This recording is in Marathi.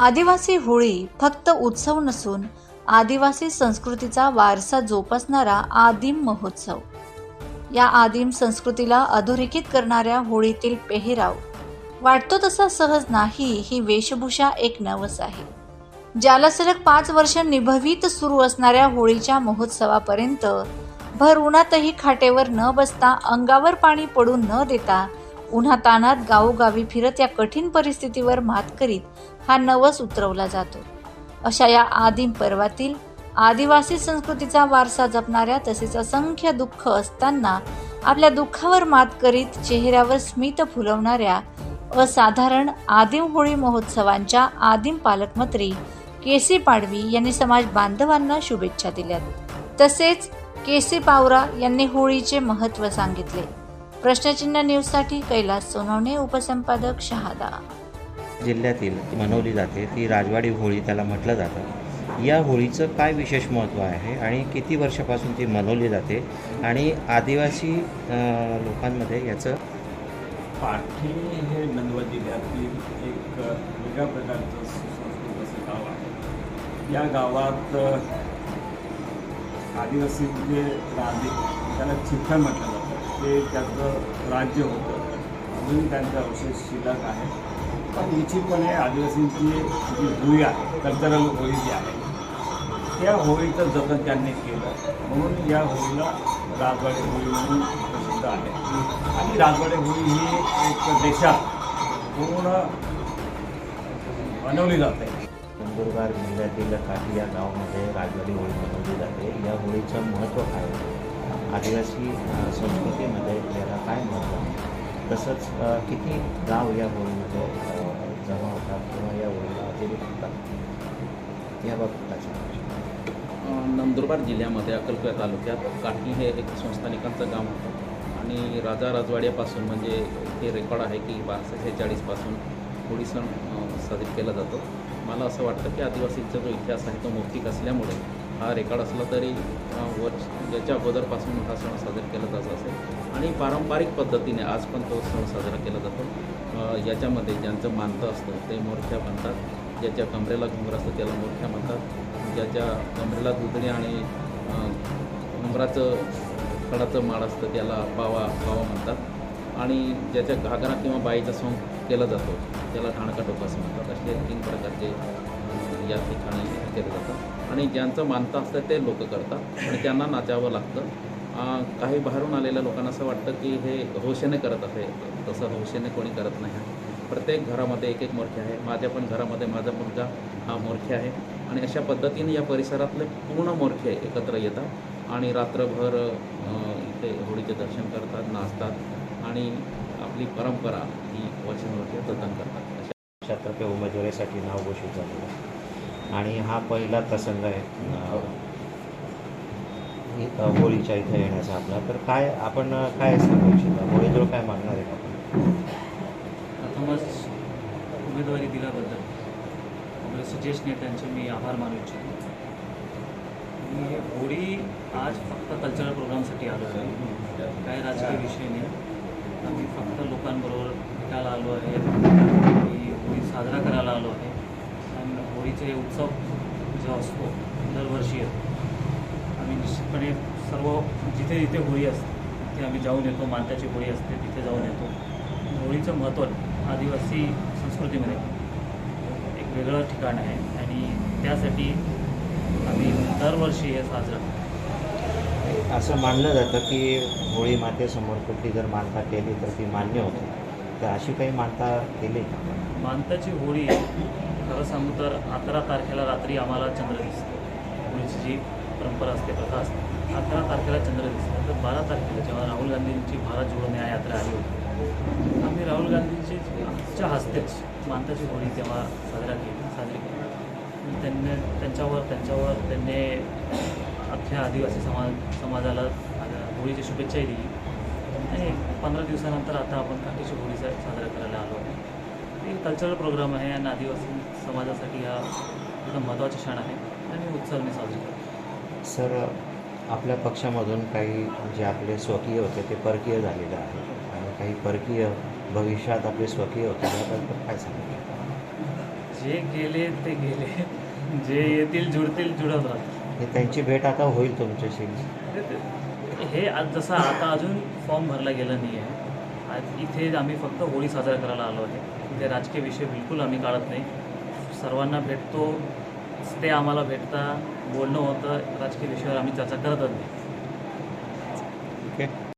आदिवासी होळी फक्त उत्सव नसून आदिवासी संस्कृतीचा वारसा जोपासणारा आदिम महोत्सव. या आदिम संस्कृतीला अधोरेखित करणाऱ्या होळीतील पेहराव. वाटतो तसा सहज नाही ही वेशभूषा एक नवस आहे. ज्याला सलग पाच वर्ष निभवीत सुरू असणाऱ्या होळीच्या महोत्सवापर्यंत भर उन्हातही खाटेवर न बसता अंगावर पाणी पडू न देता उन्हातानात गावोगावी फिरत या कठीण परिस्थितीवर मात करीत हा नवस उतरवला जातो. अशा या आदिम पर्वातील आदिवासी संस्कृतीचा वारसा जपणाऱ्या तसेच असंख्य दुःख असताना आपल्या दुःखावर मात करीत चेहऱ्यावर स्मित फुलवणाऱ्या असाधारण आदिम होळी महोत्सवांच्या आदिम पालकमंत्री के सी पाडवी यांनी समाज बांधवांना शुभेच्छा दिल्यात. तसेच के सी पावरा यांनी होळीचे महत्त्व सांगितले. प्रश्नचिन्ह न्यूजसाठी कैलास सोनवणे उपसंपादक शहादा. जिल्ह्यातील मनवली जाते ती राजवाडी होळी त्याला म्हटलं जातं. या होळीचं काय विशेष महत्त्व आहे आणि किती वर्षापासून ती मनवली जाते आणि आदिवासी लोकांमध्ये याचं पाठी हे नंदुरबार जिल्ह्यातील एक वेगळ्या प्रकारचं सुसंस्कृत असं गाव आहे. या गावात आदिवासी जे राजे त्याला चिखल म्हटलं जातं. ते त्याचं राज्य होतं अजून त्यांचा अवशेष शिल्लक आहे. पण निश्चितपणे आदिवासींची जी होळी आहे कल्चरल होळी जी आहे त्या होळीचं जतन त्यांनी केलं. म्हणून या होळीला राजवाडे होळी म्हणून प्रसिद्ध आहे. आणि राजवाडे होळी ही एक देशात पूर्ण बनवली जाते. नंदुरबार जिल्ह्यातील काठी या गावामध्ये राजवाडी होळी मनवली जाते. या होळीचं महत्त्व काय आहे? आदिवासी संस्कृतीमध्ये याला काय महत्त्व आहे? तसंच किती गाव या होळीमध्ये जमा होतात किंवा या होळीला अतिरिक्त होतात? याबाबत नंदुरबार जिल्ह्यामध्ये अक्कलकोट तालुक्यात काठी हे एक संस्थानिकांचं गाव होतं. आणि राजा राजवाड्यापासून म्हणजे हे रेकॉर्ड आहे की बाराशे सेहेचाळीसपासून होळी सण साजरी केला जातो. मला असं वाटतं की आदिवासींचा जो इतिहास आहे तो मौखिक असल्यामुळे हा रेकॉर्ड असला तरी वर ज्याच्या अगोदरपासून हा सण साजरा केला जात असेल आणि पारंपरिक पद्धतीने आज पण तो सण साजरा केला जातो. याच्यामध्ये ज्यांचं मानतं असतं ते मोर्ख्या म्हणतात. ज्याच्या कमरेला घुंगर असतं त्याला मोर्ख्या म्हणतात. ज्याच्या कमरेला दुधणी आणि घुंगराचं खडाचं माळ असतं त्याला पावा पावा म्हणतात. आणि ज्याच्या घागरा किंवा बाईचा सोंग केला जातो त्याला ठाणका असं म्हणतात. असे तीन प्रकारचे या ठिकाणी केलं जातं आणि ज्यांचं मानतं असतं ते लोक करतात. आणि त्यांना नाचावं लागतं. काही बाहेरून आलेल्या लोकांना असं वाटतं की हे हौशेने करत आहे. तसं हौशेने कोणी करत नाही. आहे प्रत्येक घरामध्ये एक एक मोर्खे आहे. माझ्या पण घरामध्ये माझा मुलगा हा मोरखे आहे. आणि अशा पद्धतीने या परिसरातले पूर्ण मोरखे एकत्र येतात. आणि रात्रभर इथे होळीचे दर्शन करतात नाचतात. आणि आपली परंपरा ही वर्षानुवर्षे जतन करतात. अशा उमेदवारीसाठी नाव घोषित झालेलं आहे. आणि हा पहिला प्रसंग आहे होळीच्या इथे येण्याचा आपला. तर काय आपण काय सांगू इच्छिता? होळीजवळ काय मागणार आहे आपण? प्रथमच उमेदवारी दिल्याबद्दल काँग्रेसचे ज्येष्ठ नेत्यांचे मी आभार मानू इच्छितो. मी होळी आज फक्त कल्चरल प्रोग्रामसाठी आलो आहे. काय राजकीय विषय नाही. आम्ही फक्त लोकांबरोबर भेटायला आलो आहे मी होळी साजरा करायला आलो आहे होळीचे उत्सव जो असतो दरवर्षी आम्ही निश्चितपणे सर्व जिथे जिथे होळी असते तिथे आम्ही जाऊन येतो मानताची होळी असते तिथे जाऊन येतो होळीचं महत्त्व आदिवासी संस्कृतीमध्ये एक वेगळं ठिकाण आहे आणि त्यासाठी आम्ही दरवर्षी हे साजरं. असं मानलं जातं की होळी मातेसमोर कुठली जर मानता केली तर ती मान्य होते तर अशी काही मानता केली? मानताची होळी तर अकरा तारखेला रात्री आम्हाला चंद्र दिसतं. होळीची जी परंपरा असते प्रथा असते. अकरा तारखेला चंद्र दिसतं. तर बारा तारखेला जेव्हा राहुल गांधींची भारत जोडो न्याय यात्रा आली होती आम्ही राहुल गांधींची हस्तेच मानताची होळी तेव्हा साजरा केली साजरी केली. त्यांनी त्यांच्यावर त्यांच्यावर त्यांनी अख्ख्या आदिवासी समाज समाजाला होळीची शुभेच्छाही दिली. आणि पंधरा दिवसानंतर आता आपण काठीशी होळी साजरा करायला आलो आहे कल्चरल प्रोग्राम आहे आणि आदिवासी समाजासाठी हा एकदम महत्त्वाचा क्षण आहे. आणि उत्सव मी साजरी करतो. सर आपल्या पक्षामधून काही जे आपले स्वकीय होते ते परकीय झालेले आहेत. आणि काही परकीय भविष्यात आपले स्वकीय होते त्याबद्दल काय सांगू? शकता जे गेले ते गेले. जे येतील जुळतील जुळत राहतील. हे त्यांची भेट आता होईल तुमच्याशी. हे आज जसं आता अजून फॉर्म भरला गेला नाही आहे आज इथे आम्ही फक्त होळी साजरा करायला आलो आहे. इथे राजकीय विषय बिलकुल आम्ही काढत नाही. सर्वांना भेटतो ते आम्हाला भेटता बोलणं होतं राजकीय विषयावर आम्ही चर्चा करतच नाही. ओके